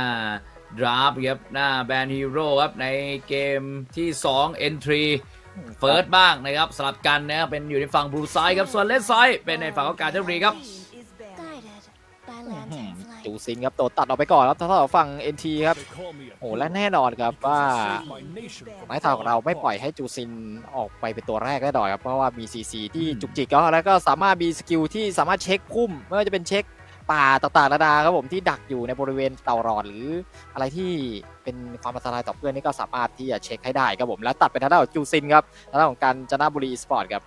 อ่าดราฟครับหน้าแบนฮีโร่ครับในเกมที่ 2 Entry เฟิร์สบ้างนะครับสลับกันนะครับเป็นอยู่ในฝั่งบลูไซด์ครับส่วนเลสไซด์เป็นในฝั่งของการเจารีครับ Guided by อื้อหือ lantern's light. จูซินครับโดนตัดออกไปก่อนครับทางด้านของฝั่ง NT ครับโอ้โอ้และและแน่แน่นอนครับว่าไม้ไม้ทาทางงขขอองงเราเราไม่ไม่ปปล่ล่ออยยให้ให้จูซินออกไปเป็นตัวแรกแน่นอนครับเพราะว่ามี CC ที่อืมจุกจิกก็แล้วก็สามารถมีสกิลที่สามารถเช็คพุ่มไม่ว่าจะเป็นเช็ค ป่าต่างๆนานาครับผมที่ดักอยู่ในบริเวณเต่ารอดหรืออะไรที่เป็นความอันตรายต่อเพื่อนนี่ก็สามารถที่จะเช็คให้ได้ครับผมแล้วตัดไปทางด้านของจูซินครับทางด้านของการจนาบุรีสปอร์ตครับ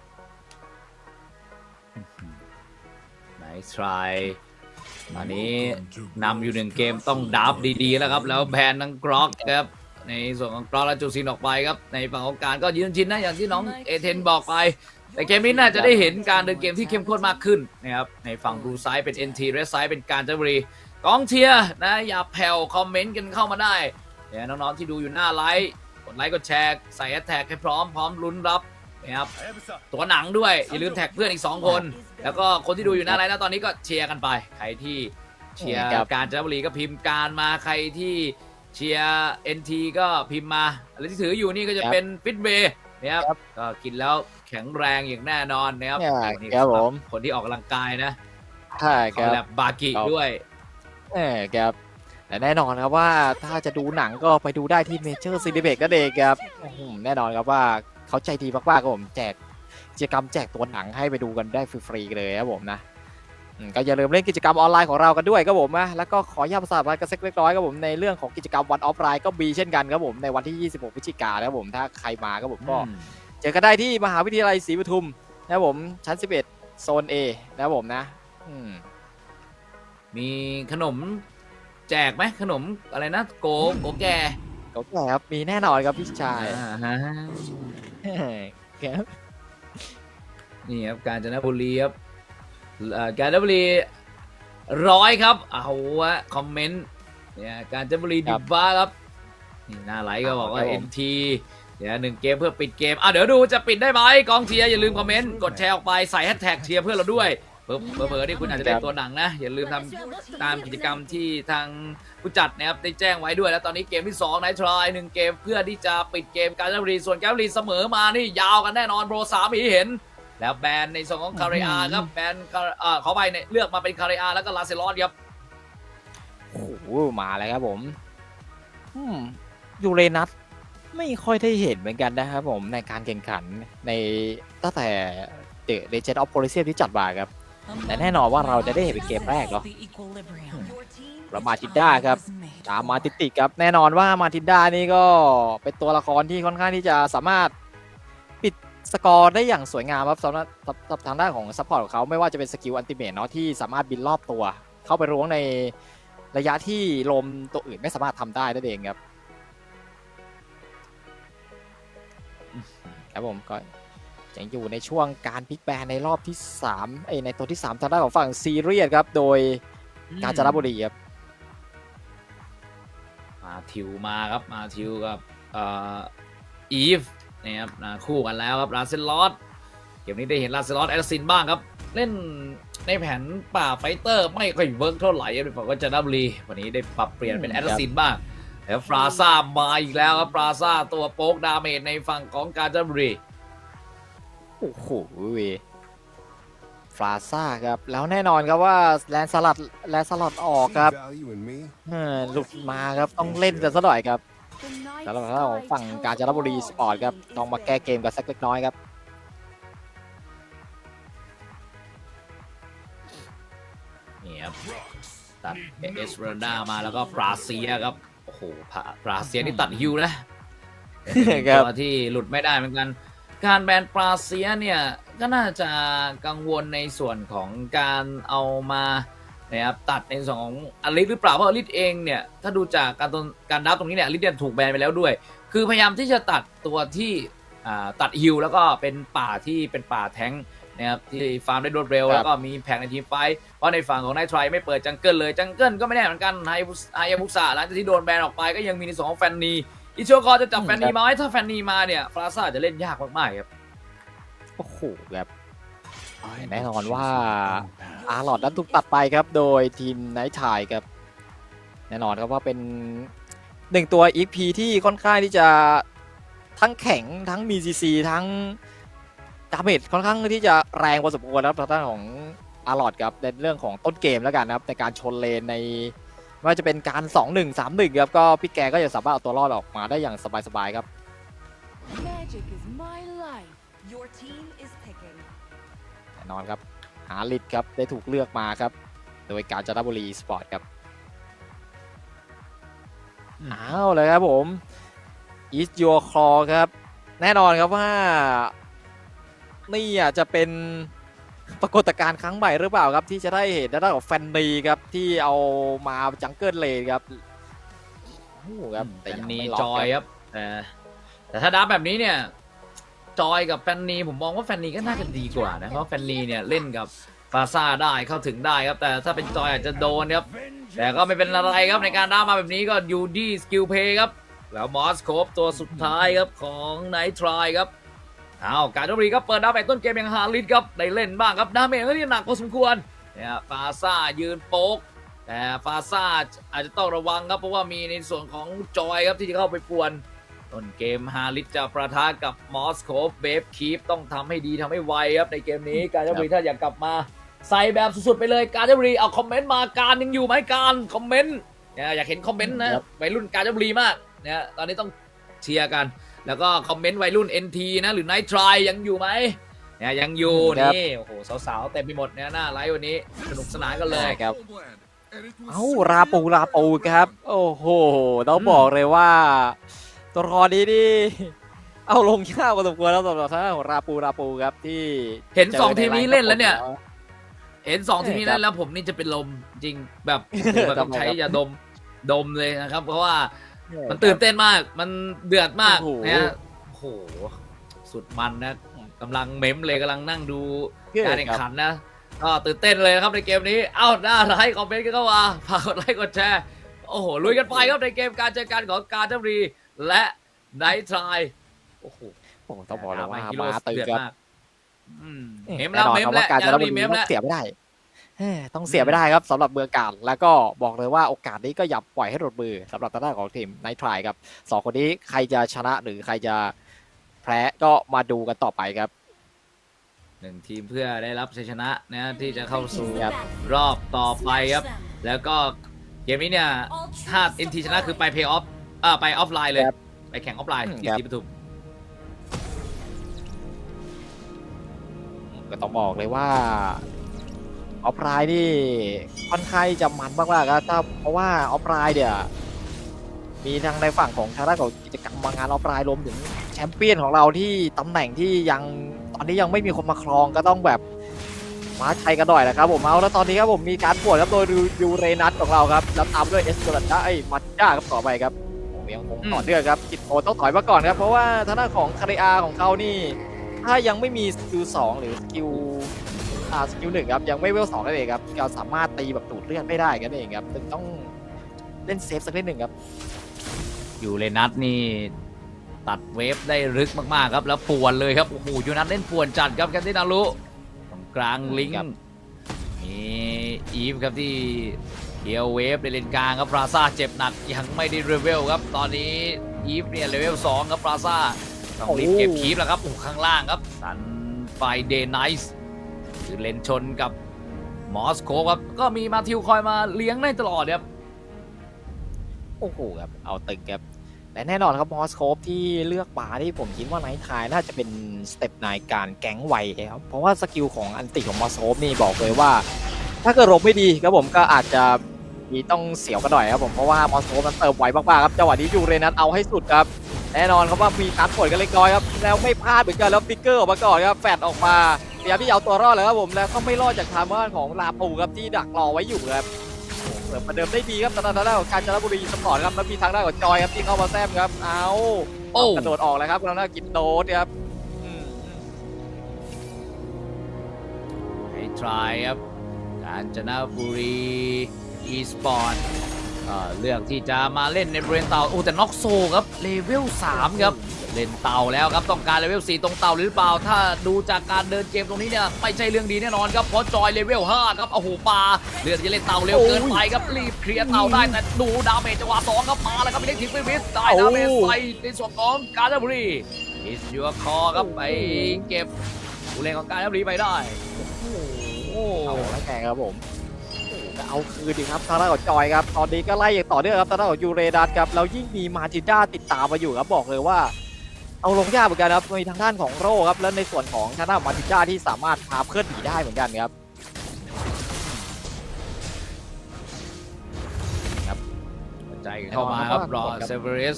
ไนท์ทรายตอนนี้นำอยู่หนึ่งเกมต้องดับดีๆแล้วครับ แล้วแบนทั้งกรอกครับ ในส่วนของกรอกและจูซินออกไปครับ ในฝั่งของการก็ยืนชินนะอย่างที่น้องเอเทนบอกไป แต่เกมนี้น่าจะได้เห็นการเดินเกมที่เข้มข้นมากขึ้นนะครับในฝั่งบลูไซด์เป็น NT เรสไซด์เป็นการจันทบุรีกองเชียร์นะอย่าแผ่วคอมเมนต์กันเข้ามาได้เนี่ยน้องๆที่ดูอยู่หน้าไลฟ์กดไลค์กดแชร์ใส่แฮชแท็กให้พร้อมพร้อมลุ้นรับนะครับตัวหนังด้วยอย่าลืมแท็กเพื่อนอีก 2 คน แล้วก็คนที่ดูอยู่หน้าไลน์นะตอนนี้ก็เชียร์กันไป ใครที่เชียร์การจันทบุรีก็พิมพ์การมาใครที่เชียร์เอ็นทีก็พิมพ์มาอะไรที่ถืออยู่นี่ก็จะเป็นฟิตเบย์นะครับก็กินแล้ว แข็งแรงอย่างแน่นอนนะครับเนี่ยนี่ครับผม คนที่ออกกำลังกายนะใช่คขอรับแบบบากิครับ ด้วยเออครับแต่แน่นอนครับว่าถ้าจะดูหนังก็ไปดูได้ที่เมเจอร์ซีนิเบกนั่นเองครับอื้อหือแน่นอนครับว่าเขาใจดีมากๆครับผมแจกกิจกรรมแจกตัวหนังให้ไปดูกันได้ฟรีๆเลยครับผมนะอืมก็อย่าลืมเล่นกิจกรรมออนไลน์ของเรากันด้วยครับผมนะแล้วก็ขอย้ำภาษาพันธ์กันสักเล็กน้อยครับผมในเรื่องของกิจกรรมวันออฟไลน์ก็มีเช่นกันครับผมในวันที่ 26พฤศจิกายนครับผมถ้าใครมาครับผมก็ เจอกันได้ที่มหาวิทยาลัยศรีปทุมนะครับผมชั้น 11 โซน A นะครับผมนะอืมมีขนมแจกไหมขนมอะไรนะโกโกแก่โอเคครับมีแน่นอนครับพี่ชายอ่าฮะครับนี่ครับกาญจนบุรีครับเอ่อกาญจนบุรีร้อยครับเอาวะคอมเมนต์เนี่ยกาญจนบุรีดิบ้าครับนี่หน้าไลค์ก็บอกว่า NT เดี๋ยวหนึ่งเกมเพื่อปิดเกม อะเดี๋ยวดูจะปิดได้ไหมกองเชียร์อย่าลืมคอมเมนต์ กดแชร์ออกไปใส่แฮชแท็กเชียร์เพื่อนเราด้วยเพิ่มเพิ่มที่คุณอาจจะได้ตัวหนังนะ อย่าลืมทำตามกิจกรรมที่ทางผู้จัดนะครับได้แจ้งไว้ด้วย แล้วตอนนี้เกมที่2ไนท์ทรายหนึ่งเกมเพื่อที่จะปิดเกมกาญจนบุรีส่วนกาญจนบุรีเสมอมานี่ยาวกันแน่นอนโปรสามอีเห็น แล้วแบนในส่วนของคาริอาครับแบนคาเอ่อขอไปเนี่ยเลือกมาเป็นคาริอาแล้วก็ลาเซลอสครับโอ้โหมาแล้วครับผมอืมยูเรนัส ไม่ค่อยได้เห็นเหมือนกันนะครับผมในการแข่งขันในตั้งแต่เดอะเลเจนด์ออฟโพลิเซียที่จัดมาครับ แต่แน่นอนว่าเราจะได้เห็นเป็นเกมแรกเนาะประมาทินด้าครับตามมาติดติดๆครับแน่นอนว่ามาทินด้านี่ก็เป็นตัวละครที่ค่อนข้างที่จะสามารถปิดสกอร์ได้อย่างสวยงามครับสำหรับสำหรับทางด้านของซัพพอร์ตของเขาไม่ว่าจะเป็นสกิลอันติเมทเนาะที่สามารถบินรอบตัว เข้าไปล้วงในระยะที่ลมตัวอื่นไม่สามารถทำได้นั่นเองครับ ครับผมก็ยังอยู่ในช่วงการพลิกแบนในรอบที่3เอ้ยในตัวที่ 3 ทางด้านของฝั่งซีเรียสครับ โดยกาญจนบุรีครับมาทิวมาครับมาทิวกับเอ่ออีฟนะครับนะคู่กันแล้วครับลาเซลอสเกมนี้ได้เห็นลาเซลอสแอดซินบ้างครับ เล่นในแผนป่าไฟเตอร์ไม่ค่อยเวิร์กเท่าไหร่ครับฝั่งกาญจนบุรี วันนี้ได้ปรับเปลี่ยนเป็นอืมแอครับดซินบ้าง แล้วฟราซ่ามาอีกแล้วครับฟราซ่าตัวโป๊กดาเมจในฝั่งของกาญจนบุรีโอ้โหฟราซ่าครับ แล้วแน่นอนครับว่าแลนสลัดแลนสลัดออกครับหลุดมาครับต้องเล่นกันซะหน่อยครับแล้ว night ทางด้านของฝั่งกาญจนบุรีสปอร์ตครับต้องมาแก้เกมกันสักเล็กน้อยครับนี่ครับตัดเอสเรนามาแล้วก็ปราเซียครับ อ้โหปราเซียนี่ตัดฮิวนะครับตัวที่หลุดไม่ได้เหมือนกัน การแบนปราเซียเนี่ยก็น่าจะกังวลในส่วนของการเอามานะครับตัดในส่วนของอลิสหรือเปล่าเพราะอลิสเองเนี่ยถ้าดูจากการตรงการดับตรงนี้เนี่ยอลิสเนี่ยถูกแบนไปแล้วด้วย คือพยายามที่จะตัดตัวที่ อ่าตัดฮิลแล้วก็เป็นป่าที่เป็นป่าแท้งนะครับที่ฟาร์มได้รวดเร็ว ครับ แล้วก็มีแผงในทีมไฟท์เพราะในฝั่งของนายทรายไม่เปิดจังเกิลเลยจังเกิลก็ไม่แน่เหมือนกันไฮบุสไฮยาบุสะหลังจากที่โดนแบนออกไปก็ยังมีในส่วนของแฟนนีอิโชกอจะจับแฟนนีมาไหมถ้าแฟนนีมาเนี่ยฟราซ่าจะเล่นยากมากๆครับ โอ้โหแบบแน่นอนว่าอาร์ลอดนั้นถูกตัดไปครับ โดยทีมไนท์ไทยครับในน่นอนครับว่าเป็นหนึ่งตัว EP ที่ค่อนข้างที่จะ ทั้งแข็งทั้งมี CC ทั้งดาเมจค่อนข้างที่จะแรงพอสมควรนะครับทางด้านของอาร์ลอดครับในเรื่องของต้นเกมแล้วกันนะครับในการชนเลนในไม่ว่าจะเป็นการ 2-1 3-1ครับก็พี่แกก็จะสามารถเอาตัวรอดออกมาได้อย่างสบายๆครับ Magic is my life. Your team is picking. แน่นอนครับ หาลิดครับ ได้ถูกเลือกมาครับ โดยการจนบุรีสปอร์ตครับอืมอ้าวเลยครับผม East Your Call ครับ แน่นอนครับว่า นี่อาจจะเป็นปรากฏการณ์ครั้งใหม่หรือเปล่าครับ ที่จะได้เห็นด้านของแฟนนีครับ ที่เอามาจังเกิลเลนครับโอ้โหครับแต่ยังนี้ไม่ล็กจอยครับแต่แต่ถ้าดับแบบนี้เนี่ยจอยกับแฟนนีผมมองว่าแฟนนีก็น่าจะดีกว่านะเพราะแฟนนีเนี่ยเล่นกับฟาซ่าได้เข้าถึงได้ครับ แต่ถ้าเป็นจอยอาจจะโดนครับแต่ก็ไม่เป็นอะไรครับในการด้ามาแบบนี้ก็ยูดีสกิลเพย์ครับ แล้วมอสโคบตัวสุดท้ายครับของไนท์ทรายครับเอาการดนตรีก็เปิดดาเมจต้นเกมอย่างฮาริสครับได้เล่นบ้างครับดาเมจก็ที่หนักพอสมควรเนี่ยฟาซ่ายืนโป๊กแต่ฟาซ่าอาจจะต้องระวังครับเพราะว่ามีในส่วนของจอยครับที่จะเข้าไปป่วนต้นเกมฮาริสจะประทะกับมอสโคฟเบฟคีฟต้องทำให้ดีทำให้ไวครับในเกมนี้การจนบุรีถ้าอยากกลับมาใส่แบบสุดๆไปเลยการจนบุรีเอาคอมเมนต์มาการยังอยู่ไหมการคอมเมนต์เนี่ยอยากเห็นคอมเมนต์นะครับวัยรุ่นการจนบุรีมาก เนี่ยตอนนี้ต้องเชียร์กัน แล้วก็คอมเมนต์วัยรุ่น NT นะหรือ Night Try ยังอยู่ไหมเนี่ยยังอยู่ครับ นี่โอ้โหสาวๆเต็มไปหมดเนี่ยหน้าไลฟ์วันนี้สนุกสนานกันเลยใช่ครับ เอ้าเอ้าราราปูปูราราปูปูคครัรับบโอ้โหต้องบอกเลยว่า ตัวละครนี้นี่ เอาลงยากพอสมควรแล้วสำหรับทางด้านของราปูราปูครับที่เห็นจสองทีมนี้เล่นแล้วเนี่ยใเห็นสองทีมนี้ใช่ครับเล่นแล้วผมนี่จะเป็นลมจริงแบบแบบต้องใช้ทำไมครับยาดมดมเลยนะครับ เพราะว่าไลฟ์ มันตื่นเต้นมาก มันเดือดมากโอ้โห นะโอ้โห สุดมันนะกำลังเม้มเลยกำลังนั่งดูการแข่งขันนะ ก็ตื่นเต้นเลยนะครับในเกมนี้ เอ้าหน้าไลค์คอมเมนต์กันเข้ามาฝากกดไลค์กดแชร์ โอ้โห ลุยกันไปครับในเกมการเจอกันของการทับรีและไนท์ทรายโอ้โหโอ้โหต้องบอกเลยว่าฮีโร่มาตื่นเดือดครับมากอืมอืมเมมแน่แล้วนอนเมมครับแล้วว่าการการจะทัรับบรีรีเมมต้อแล้วงเสียไม่ได้เอ้ย ต้องเสียไม่ได้ครับสำหรับเมืองการ แล้วก็บอกเลยว่าโอกาสนี้ก็อย่าปล่อยให้หลุดมือสำหรับทางด้านของทีมไนท์ทรายครับสองคนนี้ใครจะชนะหรือใครจะแพ้ก็มาดูกันต่อไปครับหนึ่งทีมเพื่อได้รับชัยชนะนะที่จะเข้าสู่ครับรอบต่อไปครับ แล้วก็เกมนี้เนี่ยถ้าเอ็นทีชนะคือไปเพย์ออฟอ่าไปออฟไลน์เลยครับไปแข่งออฟไลน์อืมที่ครับศรีปทุมก็ต้องบอกเลยว่า ออฟไลน์นี่ค่อนข้างจะมันมากๆครับถ้าเพราะว่าออฟไลน์เนี่ยมีทางในฝั่งของทางด้านของกิจกรรมมางานออฟไลน์รวมถึงแชมเปี้ยนของเราที่ตำแหน่งที่ยังตอนนี้ยังไม่มีคนมาครองก็ต้องแบบมาชัยกันหน่อยนะครับผมเอาแล้วตอนนี้ครับผมมีการปวดครับโดยยูเรนัสของเราครับแล้วตามด้วยเอสเกอร์ด้าไอ้มัดด้าครับต่อไปครับโอ้โหยังคงต่อเนื่องครับกิดโอต้องถอยมาก่อนครับ เพราะว่าทางด้านของคาริอาของเขานี่ ถ้ายังไม่มีสกิลสองหรือสกิล อ่าสกิลหนึ่งครับยังไม่เวลสองนั่นเองครับเราสามารถตีแบบดูดเลือดไม่ได้กันเองครับจึงต้องเล่นเซฟสักนิดหนึ่งครับอยู่เลนัทนี่ตัดเวฟได้ลึกมากๆครับแล้วป่วนเลยครับโอ้โหยูนัทเล่นป่วนจัดครับกันที่นารุตรงกลางลิงครับก์มีอีฟครับที่เคียวเวฟในเลนกลางครับปราซ่าเจ็บหนักยังไม่ได้เรเวลครับ ตอนนี้อีฟเนี่ยเลเวล2ครับปราซ่าต้องรีบเก็บคีฟแล้วครับโอ้โหข้างล่างครับสันไฟเดย์ไนส์ คือเลนชนกับมอสโคครับ ก็มีมาทิวคอยมาเลี้ยงได้ตลอดครับ โอ้โหครับ เอาตึงครับ และแน่นอนครับมอสโคปที่เลือกมาที่ผมคิดว่าไนท์ทายน่าจะเป็นสเต็ปในการแก๊งไวครับ เพราะว่าสกิลของอันติของมอสโคปนี่บอกเลยว่า ถ้าเกิดรบไม่ดีครับผมก็อาจจะมีต้องเสียวกันหน่อยครับผมเพราะว่ามอสโคปมันเติมไวมากๆครับจังหวะนี้ยูเรนัสเอาให้สุดครับแน่นอนครับว่ามีการปวดกันเล็กน้อยครับแล้วไม่พลาดเหมือนกันแล้วฟิกเกอร์ออกมาก่อนครับแฟดออกมา พยายามที่จะเอาตัวรอดเลยครับผมแล้วก็ไม่รอดจากทางบ้านของลาปูครับที่ดักรอไว้อยู่ครับโอ้โหเปิดประเดิมได้ดีครับตอนนั้นทางด้านของการจนบุรีสปอร์ตครับแล้วมีทางด้านของจอยครับที่เข้ามาแซมครับเอาโอ้กระโดดออกแล้วครับทางด้านกินโดดครับอืมให้ทรายครับกาญจนบุรีอีสปอร์ตก็เลือกที่จะมาเล่นในบริเวณเตาโอ้แต่น็อกโซครับเลเวล3ครับ เล่นเตาแล้วครับต้องการเลเวล4ตรงเตาหรือเปล่า ถ้าดูจากการเดินเกมตรงนี้เนี่ยไม่ใช่เรื่องดีแน่นอนครับเพราะจอยเลเวล5ครับโอ้โหปาเลือกจะเล่นเตาเร็วเกินไปครับรีบเคลียร์เตาได้แต่ดูดาเมจจังหวะสองครับมาแล้วครับมีเล็กทิปมิสได้ดาเมจใส่ในส่วนของการดบุรีอิสยูคอครับไปเก็บผู้เล่นของการดบุรีไปได้โอ้โหเอาแล้วแกครับผมโอ้โหจะเอาคืนดีครับทางด้านของจอยครับ ตอนนี้ก็ไล่อย่างต่อเนื่องครับทางด้านของยูเรดัสครับ แล้วยิ่งมีมาจิด้าติดตามมาอยู่ครับ บอกเลยว่า เอาลงยากเหมือนกันครับมีทางด้านของโร่ครับ แล้วในส่วนของทางด้านของมาจิด้าที่สามารถพาเพื่อนหนีได้เหมือนกันครับใจเข้ามาครับรอเซเวริส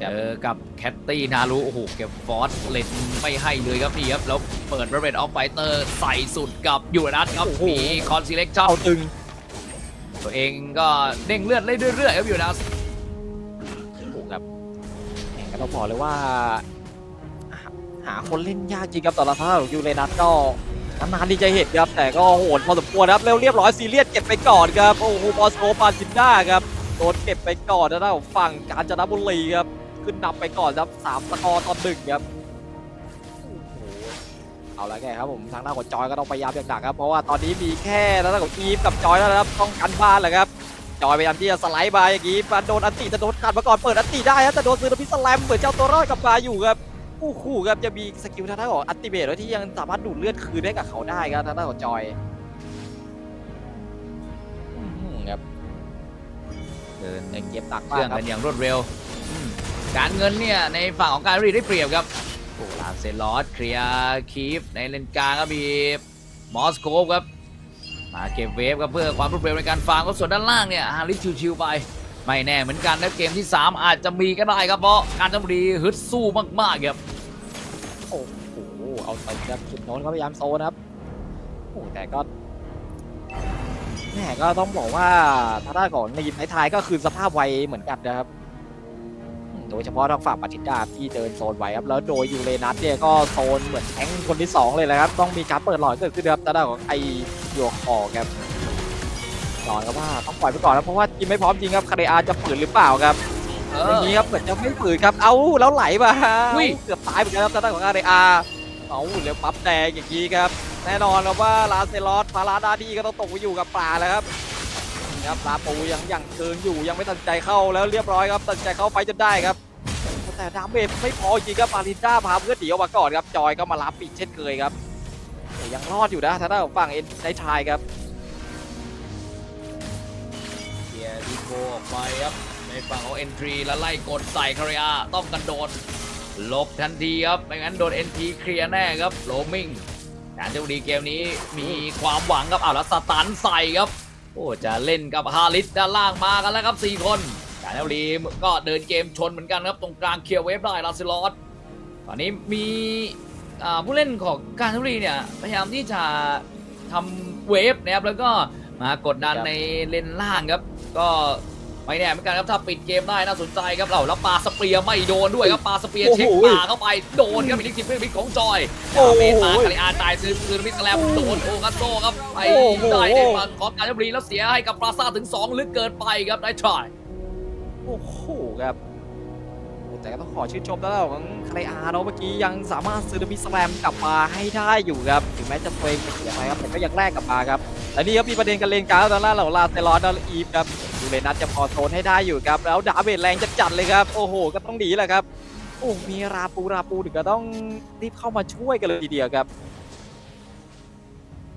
เจอกับแคตตี้นารูโอ้โหเก็บฟอสเลนไม่ให้เลยครับนี่ครับ แล้วเปิดบริเวณออฟไฟเตอร์ใส่สุดกับยูเรนัสครับโอ้โหมีคอนซีเล็กชั่นเอาตึง ตัวเองก็เด้งเลือดเรื่อยๆครับยูเรนัสถูกครับ แหม่ต้องบอกเลยว่า หาคนเล่นยากจริงครับต่อละท่าของยูเรนัสก็นานๆที่จะเห็นครับ แต่ก็โหดพอสมควรครับเร็วเรียบร้อยซีเรียสเก็บไปก่อนครับ โอ้โหบอสโกปาจินด้าครับโดนเก็บไปก่อนนะด้านของฝั่งกาญจนบุรีครับ ขึ้นนำไปก่อนครับสามสกอร์ต่อหนึ่งครับเอาละแกครับผมทางด้านของจอยก็ต้องพยายามอย่างหนักครับเพราะว่าตอนนี้มีแค่ทางด้านของอีฟกับจอยแล้วนะครับต้องกันบ้านแหละครับ จอยพยายามที่จะสไลด์มาอย่างนี้มาโดนอันติจะโดนขัดมาก่อนเปิดอันติได้ครับแต่โดนซื้อพิสแลมเหมือนเจ้าตัวรอดกลับมาอยู่ครับโอ้โหครับจะมีสกิลทางด้านของอันติเบตไว้ที่ยังสามารถดูดเลือดคืนได้กับเขาได้ครับทางด้านของจอยอื้อหือครับเดินในเกมตักเคมารื่อกงครักับนอย่างรวดเร็วอืมการเงินเนี่ยในฝั่งของการดบุรีได้เปรียบครับโอ้ลาเซลอสเคลียร์คีฟในเลนกลางก็มีมอสโคฟครับ มาเก็บเวฟครับเพื่อความรวดเร็วในการฟาร์มก็ส่วนด้านล่างเนี่ยฮาริชิวๆไป ไม่แน่เหมือนกันนะเกมที่ 3 อาจจะมีก็ได้ครับเพราะการจันทบุรีฮึดสู้มากๆครับโอ้โหเอาไปครับจุดโน้นเขาพยายามโซนครับโอ้แต่ก็แม่ก็ต้องบอกว่าทางด้านของในยิมท้ายก็คือสภาพไวเหมือนกันนะครับ โดยเฉพาะทางฝั่งปาจินดาที่เดินโซนไว้ครับแล้วโดยยูเรนัสเนี่ยก็โซนเหมือนแทงค์คนที่ 2 เลยแหละครับต้องมีการเปิดหลอดเกิดขึ้นครับทางด้านของไอโยคอครับหลอนครับว่าต้องปล่อยไปก่อนนะเพราะว่าทีมไม่พร้อมจริงครับคาเรอาจะฝืนหรือเปล่าครับเอออย่างนี้ครับเหมือนจะไม่ฝืนครับ เอาแล้วไหลมาอุ้ยเกือบตายเหมือนกันครับทางด้านของคาเรอาเอาแล้วปั๊บแดงอย่างนี้ครับแน่นอนครับว่าลาเซลอสพาราดาดีก็ต้องตกไปอยู่กับปลาแล้วครับนี่ ครับลาปูยังยังเชิงอยู่ยังไม่ตัดใจเข้าแล้วเรียบร้อยครับตัดใจเข้าไฟจนได้ครับแต่ดาเมจไม่พอจริงครับปารินด้าพาเพื่อนหนีออกมาก่อนครับจอยก็มารับอีกเช่นเคยครับแต่ยังรอดอยู่นะทางด้านของฝั่งเอ็นไนทายครับเคลียร์ดีโกออกไปครับในฝั่งของเอ็นทรีแล้วไล่กดใส่คาริอาต้องกระโดดหลบทันทีครับไม่งั้นโดนเอ็นทีเคลียร์แน่ครับโรมิงการจันทบุรีเกมนี้มีความหวังครับเอาแล้วสตันใส่ครับ โอ้จะเล่นกับฮาริสด้านล่างมากันแล้วครับ4คนการจันทบุรีก็เดินเกมชนเหมือนกันครับตรงกลางเคลียร์เวฟได้ลาซิลอสตอนนี้มีผู้เล่นของการจันทบุรีเนี่ยพยายามที่จะทำเวฟนะครับแล้วก็มากดดันในเลนล่างครับ ก็ ไม่แน่เหมือนกันครับถ้าปิดเกมได้น่าสนใจครับเราแล้วปาสเปียร์ไม่โดนด้วยครับปาสเปียร์เช็คป่าเข้าไปโดนครับมีนิกทิปเปอร์มิกของจอยโอ้โหดาเมจมาคาริอาตายซื้อซื้อมิสแลมโดนโอคัสโซครับไปโอ้โหได้ในฝั่งของการจันทบุรีแล้วเสียให้กับปราซาถึง 2 ลึกเกินไปครับได้ทรายโอ้โหครับโอ้ แต่ก็ต้องขอชื่นชมแล้วของคาเรอาเนาะเมื่อกี้ยังสามารถซื้อมิสแลมกลับมาให้ได้อยู่ครับถึงแม้จะตัวเองจะเสียไปครับแต่ก็ยังแลกกลับมาครับและนี่ครับมีประเด็นกันเลนกลางแล้วตอนแรกเราลาเซลอสแล้วอีฟครับดูเลนัสจะพอโซนให้ได้อยู่ครับแล้วดาเมจแรงจะจัดเลยครับโอ้โหก็ต้องหนีแหละครับโอ้มีราปูราปูถึงก็ต้องรีบเข้ามาช่วยกันเลยทีเดียวครับ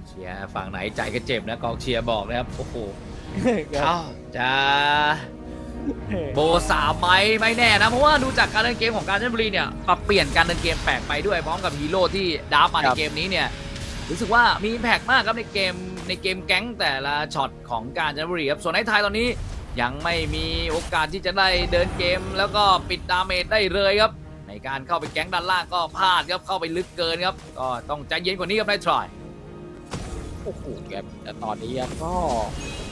เชียร์ฝั่งไหนใจก็เจ็บนะกองเชียร์บอกนะครับโอ้โหครับเอ้าจะ โบสามไหมไม่แน่นะ เพราะว่าดูจากการเล่นเกมของการจันบุรีเนี่ยปรับเปลี่ยนการเล่นเกมแปลกไปด้วยพร้อมกับฮีโร่ที่ดาร์ฟมาในเกมนี้เนี่ยรู้สึกว่ามีแพกมากครับในเกมในเกมแก๊งแต่ละช็อตของการจันบุรีครับส่วนในไทยตอนนี้ยังไม่มีโอกาสที่จะได้เดินเกม แล้วก็ปิดดาเมจได้เลยครับ ในการเข้าไปแก๊งด้านล่างก็พลาดครับเข้าไปลึกเกินครับก็ต้องใจเย็นกว่านี้ครับได้ทราย โอ้โหครับแต่ตอนนี้ครับก็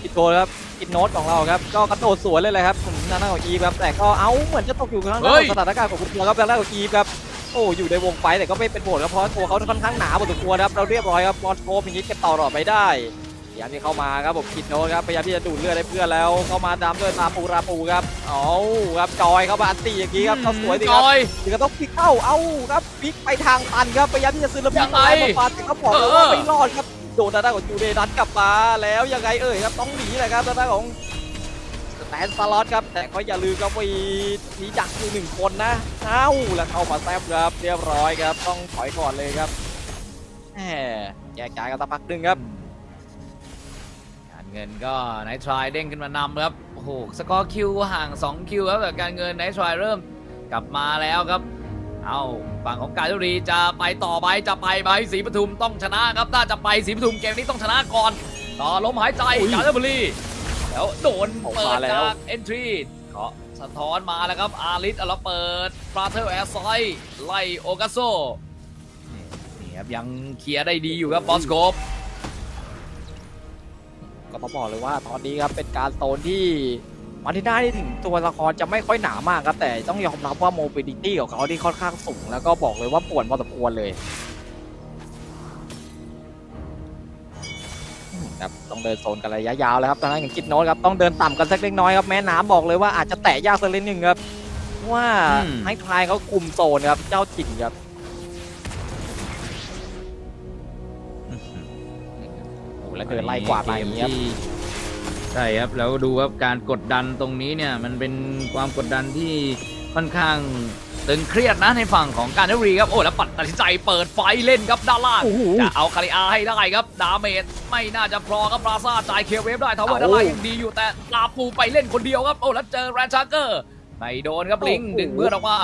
อิดโกครับอิดโนตของเราครับ ก็กระโดดสวนเลยเลยครับผมทางด้านของอีฟครับแต่ก็เอ้าเหมือนจะตกอยู่ข้างหเฮ้น้าย สถานการณ์ของคุณตัวครับทางด้านของอีฟครับโอ้อยู่ในวงไฟแต่ก็ไม่เป็นผลครับเพราะตัวเขาค่อนข้างหนาพอสมควรครับเราเรียบร้อยครับบอลโคมอย่างนี้เก็บต่อหลอดไปได้พยายามที่เข้ามาครับผมคิดโนตครับพยายามที่จะดูดเลือดให้เพื่อนแล้วเข้ามาดำด้วยราปูราปูครับเอาครับจอยเข้ามาอันตีอย่างนี้ครับเขาสวยดีจครับอย ถึงก็ต้องพลิกเข้า เอ้าครับพลิกไปทางตันครับ พยายามที่จะซื้อระเบียยังงไง มาปาแต่ก็บอกเลยเออว่าไม่รอดครับ โดนทางด้านของจูเดนัทกลับมาแล้วยังไงเอ่ยครับต้องหนีแหละครับทางด้านของแตนสล็อตครับแต่ก็อย่าลืมครับว่ามีดักอยู่หนึ่งคนนะเอ้าแล้วเข้ามาแซบครับเรียบร้อยครับ ต้องถอยก่อนเลยครับแหมแยกย้ายกันสักพักหนึ่งครับการเงินก็ไนท์ทรายเด้งขึ้นมานำครับโอ้โหสกอร์คิวห่าง 2 คิวครับแต่การเงินไนท์ทรายเริ่มกลับมาแล้วครับ เอา ฝั่งของการจุรีจะไปต่อไปจะไปไหมศรีปทุมต้องชนะครับน่าจะไปศรีปทุมเกมนี้ต้องชนะก่อน ต่อลมหายใจอุ้ยกาญจนบุรีแล้วโดนออกเปิมาดแล้วจากเอนทรีเคาะสะท้อนมาแล้วครับอาริสแล้วเปิดฟราเธอร์แอร์ซอยไล่โอกาโซนี่นี่ครับยังเคลียร์ได้ดีอยู่ครับบอสโกบก็ต้องบอกเลยว่าตอนนี้ครับเป็นการโซนที่ มาทิน่าที่ถึงตัวละครจะไม่ค่อยหนามากครับ แต่ต้องยอมรับว่าโมบิลิตี้ของเขาที่ค่อนข้างสูง แล้วก็บอกเลยว่าป่วนพอสมควรเลยอืมครับต้องเดินโซนกันระยะยาวแล้วครับตอนนั้นอย่างคิดโน้ตครับต้องเดินต่ำกันสักเล็กน้อยครับแม่น้ำบอกเลยว่าอาจจะแตะยากสักเล็กหนึ่งครับเพราะว่าอืมให้ทรายเขาคุมโซนครับเจ้าถิ่นครับโอ้โหแล้วเดินไล่กวาดมาอย่างนี้ครับ ใช่ครับแล้วดูครับการกดดันตรงนี้เนี่ยมันเป็นความกดดันที่ค่อนข้างตึงเครียดนะในฝั่งของการเทรีครับโอ้แล้วปัดตัดสินใจเปิดไฟเล่นครับด้านล่างโอ้โหจะเอาคาริอาให้ได้ครับ ดาเมจไม่น่าจะพอครับปราซาจ่ายเคลียร์เวฟได้ทาวเวอร์เอาด้านล่างยังดีอยู่แต่ลาปูไปเล่นคนเดียวครับโอ้แล้วเจอแรนชาร์เกอร์ไม่โดนครับลิงโอ้โหดึงเพื่อนออกมา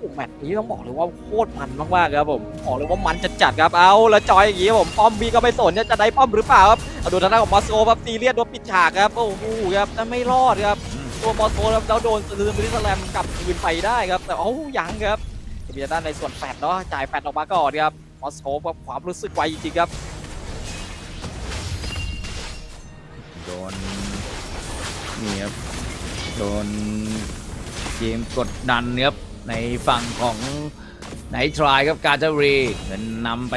โอ้แมตช์นี้ต้องบอกเลยว่าโคตรมันมากๆครับผมบอกเลยว่ามันจะจัดครับเอาแล้วจอยอย่างงี้ผมป้อมบีก็ไม่สนเนี่ยจะได้ป้อมหรือเปล่าครับเอาดูทางด้านของมอสโกครับซีเรียสโดนปิดฉากครับโอ้โหครับจะไม่รอดครับตัวมอสโกครับแล้วโดนลืมบริสแลมกลับคืนไปได้ครับแต่โอ้ายังครับจะมีด้านในส่วนแฟดเนาะจ่ายแฟดออกมาก่อนครับมอสโกครับความรู้สึกไวจริงๆครับโดนนี่ครับโดนเกมกดดันครับ ในฝั่งของไนทรายครับกาจารีเงินนำไป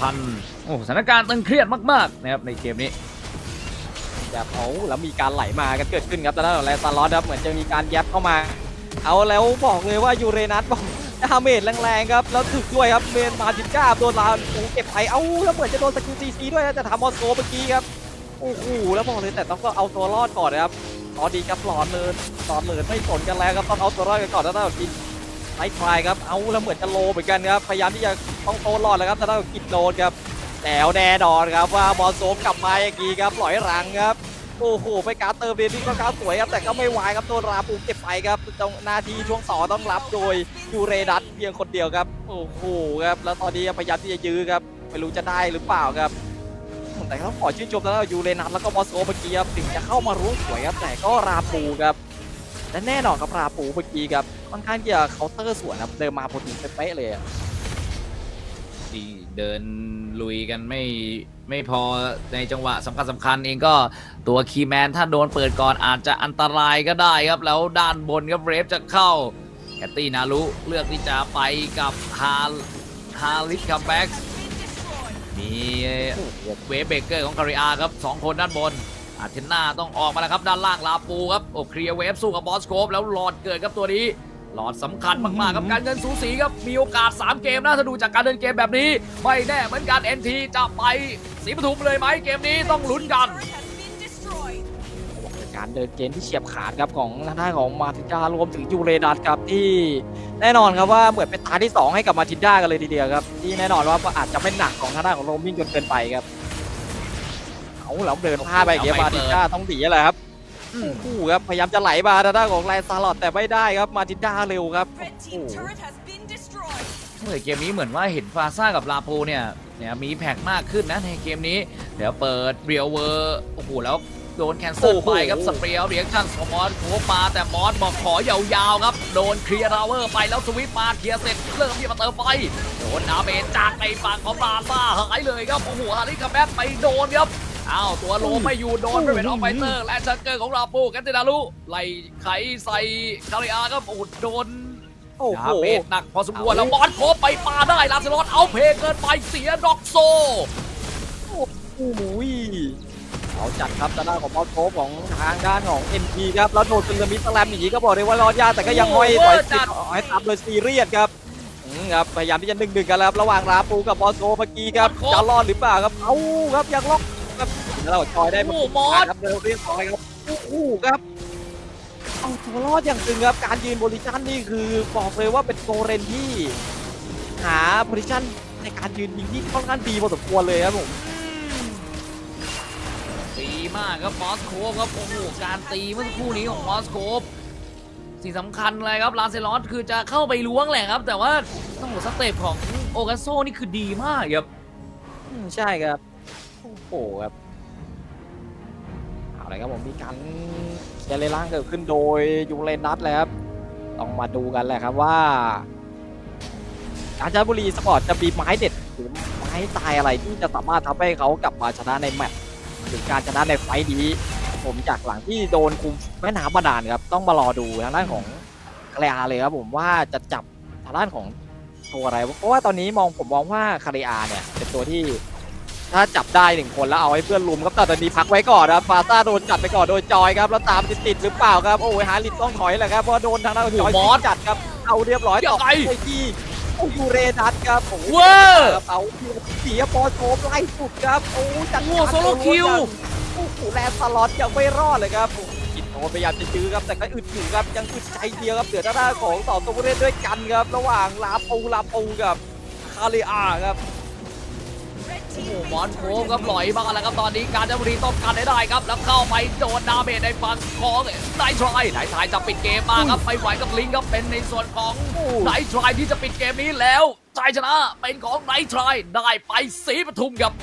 2,000 โอ้สถานการณ์ตึงเครียดมากๆนะครับในเกมนี้แบบเอาแล้วมีการไหลมากันเกิดขึ้นครับตอนนั้นของแลซาลอสครับเหมือนจะมีการแยบเข้ามา เอาแล้วบอกเลยว่ายูเรนัสบอกดาเมจแรงๆครับแล้วถึกด้วยครับเมนมาจิก้าโดนลาโอ้เก็บไปเอาแล้วเหมือนจะโดนสกิลซีซีด้วยนะจะทำมอสโกเมื่อกี้ครับโอ้โหแล้วบอกเลยแต่ต้องก็เอาตัวรอดก่อนนะครับตอนดีครับหลอนเลยหลอนเลยไม่สนกันแล้วครับต้องเอาตัวรอดกันก่อนแล้วต้องกิน ไลท์คลายครับ เอาแล้วเหมือนจะโลเหมือนกันครับ พยายามที่จะต้องโตรอดแล้วครับแต่ต้องกินโดนครับแล้วแน่นอนครับว่ามอสโกกลับมาอย่างนี้ครับปล่อยรังครับ โอ้โห ไปการเติมเรนนี่ก็การสวยครับ แต่ก็ไม่ไหวครับโดนราปูเก็บไปครับตรงนาทีช่วงต่อต้องรับโดยยูเรดัตเพียงคนเดียวครับ โอ้โหครับ แล้วตอนนี้พยายามที่จะยื้อครับไม่รู้จะได้หรือเปล่าครับแต่ต้องขอชื่นชมแล้วยูเรนัทแล้วก็มอสโกเมื่อกี้ครับถึงจะเข้ามารู้สวยครับแต่ก็ราปูครับ และแน่นอนครับราปูเมื่อกี้ครับค่อนข้างที่จะเคาน์เตอร์สวนครับเดินมาพอดีเป๊ะๆเลยอะที่เดินลุยกันไม่ไม่พอในจังหวะสำคัญสำคัญเองก็ตัวคีย์แมนถ้าโดนเปิดก่อนอาจจะอันตรายก็ได้ครับ แล้วด้านบนครับเรฟจะเข้าแคตตี้นารุเลือกที่จะไปกับฮาฮาริสคัมแบ็กมีโอ้โหเวฟเบเกอร์ของคาริอาครับสองคนด้านบน อาร์เทนนาต้องออกมาแล้วครับด้านล่างลาปูครับโอ้เคลียร์เวฟสู้กับบอสโคปแล้วหลอดเกิดครับตัวนี้หลอดสำคัญมากๆครับการเงินสูสีครับมีโอกาส 3 เกมนะถ้าดูจากการเดินเกมแบบนี้ ไม่แน่เหมือนกัน NT จะไปสีปทุมเลยไหมเกมนี้ต้องลุ้นกันการเดินเกมที่เฉียบขาดครับของทางด้านของมาตินดารวมถึงยูเรนัทครับที่แน่นอนครับว่าเหมือนเป็นตาที่ 2 ให้กับมาตินดากันเลยทีเดียวครับที่แน่นอนว่าอาจจะไม่หนักของทางด้านของโรมมิ่งจนเกินไปครับ เอาแล้วเดินพลาดไปอย่างเงี้ยเอามาไปเปิติดนดาต้องหนีแหละครับโอ้โหครับพยายามจะไหลมาทางด้านของแลนซาลอตแต่ไม่ได้ครับมาตินดาเร็วครับ Red team turret has been destroyed. เมื่อเกมนี้เหมือนว่าเห็นฟาซ่ากับลาโปเนี่ยเนี่ยมีแพ็กมากขึ้นนะในเกมนี้ เดี๋ยวเปิดเรียวเวอร์โอ้โหแล้วโดนแคนเซิลโอ้โหไปครับสเปรียลเรียกชั่นของมอสโผล่มาแต่มอสบอกขอยาวๆครับ โดนเคลียร์ราวเวอร์ไปแล้วสวิปมาเคลียร์เสร็จเริ่มที่จะมาเติมไฟโดนดาเมจจากในฝั่งของบราซ่าหายเลยครับโอ้โหฮาริกับแบ็คไปโดนครับ อ้าวตัวโลไม่อยู่โดนไปเป็นออฟไฟเตอร์และชักเกอร์ของลาโปกันเตนารุไล่ไขใส่คาริอาครับโอ้โหโดนโอ้โหดาเมจหนักพอสมควรแล้วบอลโคบไปปาได้ลาเซลอสเอาเพลงเกินไปเสียด็อกโซอ้ยเอาจัดครับทางด้านของบอสโคฟของทางด้านของ NP ครับแล้วโดนซึนามิสแลมอย่างนี้ก็บอกเลยว่ารอดยากแต่ก็ยังห้อยโอ้โหต่อยจัติดดห้อยตามโดยซีเรียสครับอืมครับพยายามที่จะดึงดึงๆกันแล้วครับระหว่างราปูกับบอสโคฟเมื่อกี้ครับจะรอดหรือเปล่าครับเอาครับยังล็อกครับ แล้วเราจอยได้โอ้โหมอส ครับเดินเรียบร้อยครับโอ้โหครับ เอาตัวรอดอย่างตึงครับ การยืนโพซิชันนี่คือบอกเลยว่าเป็นโกเรนที่ หาโพซิชันในการยืนยิงที่ค่อนข้างดีพอสมควรเลยครับผม ดีมากครับมอสโคฟครับโอ้โหการตีเมื่อสักครู่นี้ของมอสโคฟสิ่งสำคัญเลยครับลาเซลอสคือจะเข้าไปล้วงแหละครับ แต่ว่าต้องบอกสเต็ปของโอกาโซนี่คือดีมากครับ อืมใช่ครับ โอ้โหครับ เลยครับผมมีการเคลียร์เลยล่างเกิดขึ้นโดยยูเรนัสเลยครับต้องมาดูกันแหละครับว่าการจันบุรีสปอร์ตจะมีไม้เด็ดหรือไม้ตายอะไรที่จะสามารถทำให้เขากลับมาชนะในแมตช์หรือการชนะในไฟนี้ ผมจากหลังที่โดนคุมแม่น้ำบาดาลครับต้องมารอดูทางด้านของคาริอาเลยครับผมว่าจะจับทางด้านของตัวอะไร เพราะว่าตอนนี้มองผมมองว่าคาริอาเนี่ยเป็นตัวที่ ถ้าจับได้หนึ่งคนแล้วเอาให้เพื่อนลุมครับแต่ตอนนี้พักไว้ก่อนครับฟาซ่าโดนจัดไปก่อนโดยจอยครับแล้วตามติดๆหรือเปล่าครับโอ้ยฮาริสต้องถอยแหละครับเพราะว่าโดนทางด้านของจอยโอ้โหมอสจัดครับเอาเรียบร้อยยังไงต่อไปที่โอ้ยูเรนัสครับโอ้โหเวอร์ครับเอาเสียบอลโถมไล่สุดครับโอ้จัดโอ้โหโซโลคิวโอ้โหแลนสล็อตยังไม่รอดเลยครับโอ้โหกินโทพยายามจะยื้อครับแต่ก็อึดอยู่ครับยังอึดใจเดียวครับเหลือด้านหน้าของต่อตัวผู้เล่นด้วยกันครับ ระหว่างลาปูลาปูกับคาริอาครับ Red โอ้ team โห may มอนโค turret ฟครับปล่อยบ้างแล้วครับตอนนี้การจันทบุรีต้องการให้ได้ครับ แล้วเข้าไปโดนดาเมจในฝั่งของไนทรายไนทรายจะปิดเกมมาครับไม่ไหวกับลิงครับเป็นในส่วนของไนทรายที่จะปิดเกมนี้แล้วใจชนะเป็นของไนทรายได้ไปสีปทุมครับ